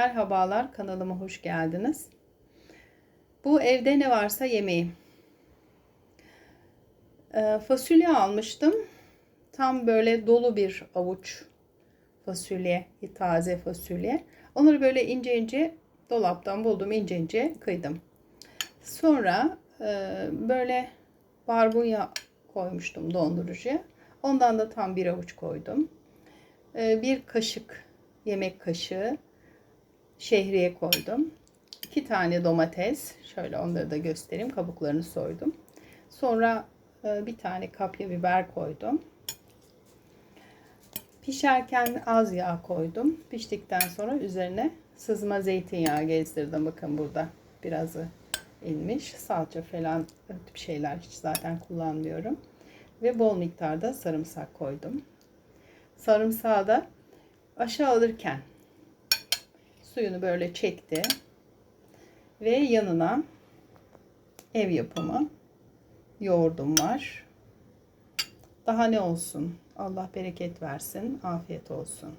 Merhabalar kanalıma hoş geldiniz. Bu evde ne varsa yemeği. Ee, fasulye almıştım. Tam böyle dolu bir avuç fasulye, taze fasulye. Onları böyle ince ince dolaptan buldum ince ince kıydım. Sonra e, böyle barbunya koymuştum dondurucuya. Ondan da tam bir avuç koydum. E, bir kaşık yemek kaşığı şehriye koydum. 2 tane domates. Şöyle onları da göstereyim. Kabuklarını soydum. Sonra e, bir tane kapya biber koydum. Pişerken az yağ koydum. Piştikten sonra üzerine sızma zeytinyağı gezdirdim. Bakın burada birazı inmiş. Salça falan bir şeyler hiç zaten kullanmıyorum. Ve bol miktarda sarımsak koydum. Sarımsağı da aşağı alırken suyunu böyle çekti. Ve yanına ev yapımı yoğurdum var. Daha ne olsun? Allah bereket versin. Afiyet olsun.